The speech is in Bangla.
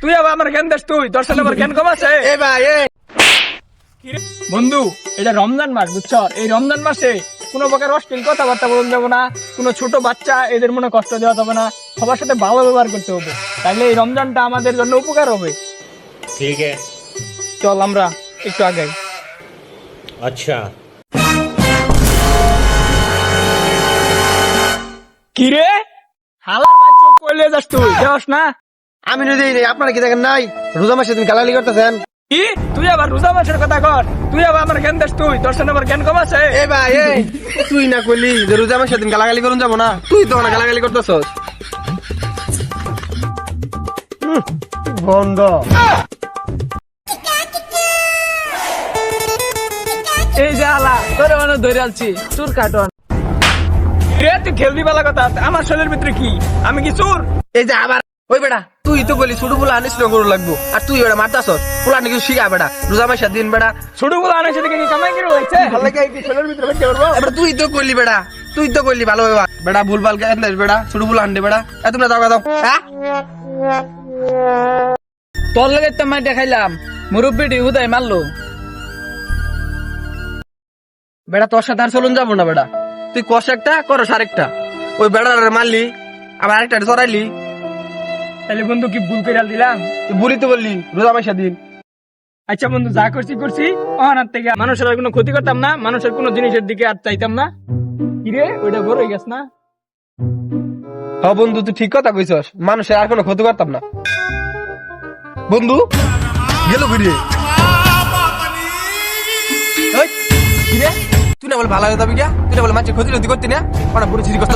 তুই আবার আমার জ্ঞান দেশ তুই দশ সালে আমার জ্ঞান কম আছে? এ ভাই এ। বন্ধু এটা রমজান মাস বুঝছ? এই রমজান মাসে কোনো প্রকার অশ্লীল কথাবার্তা বলতে যাব না কোনো ছোট বাচ্চা এদের মনে কষ্ট দেওয়া যাবে না সবার সাথে ভালো ব্যবহার করতে হবে। তাহলে এই রমজানটা আমাদের জন্য উপকার হবে। ঠিক আছে। চল আমরা একটু আগে আচ্ছা। কিরে? হালা ভাই চোখ যাস তুই যাস না? আমি যদি আপনারা কি দেখেন নাই? রোজা মাসে দিন গালালি করতেছেন? কি? তুই আবার রোজা মাসের কথা কর। তুই আবার আমার জ্ঞান দেশ তুই। তোর সাথে আমার জ্ঞান কম আছে। এ ভাই এ। তুই না কইলি যে রোজা মাসে দিন গালাগালি করুন যাব না। তুই তো না গালাগালি করতেছস। বন্ধ। এই যে আলা তোর মানে ধরে আলছি চুর কাটন রে তুই খেলবি বালা কথা আমার শরীরের ভিতরে কি? আমি কি চুর? এই যে আবার ওই বেটা তুই তো বলি ছোট বলে আনিস না গরু লাগবো। আর তুই ওটা মারতাছস পোলা নাকি শিখা বেটা রোজা মাসে দিন বেটা ছোটগুলো আনার সাথে কি কামাই করে এবার তুই তো করলি বেটা তুই তো করলি ভালো বেবা। বেটা ভুল ভালো আনিস বেটা ছোট বলে বেটা এ তোমরা দাও দাও হ্যাঁ তোর লাগে তো মাই দেখাইলাম। মুরব্বী উদয় মারলো বেড়া তোর সাথে আর চলুন যাব না বেটা তুই কষ একটা করস আরেকটা ওই বেড়ার মারলি আবার আরেকটা চড়াইলি তাহলে বন্ধু কি ভুল করে দিলাম? বুড়ি তো বললি রোজা পয়সা দিন। আচ্ছা বন্ধু যা করছি করছি। অনার থেকে মানুষের আর কোনো ক্ষতি করতাম না মানুষের কোনো জিনিসের দিকে আর চাইতাম না। কিরে ওইটা বড় হয়ে গেছ না? হ বন্ধু তুই ঠিক কথা কইছস মানুষের আর কোনো ক্ষতি করতাম না। বন্ধু? গেল ঘুরিয়ে তুই না বলে ভালো হয়ে যাবি গিয়া? তুই না বলে মানুষের ক্ষতি করতি না? ওরা বুড়ি চিরি করতে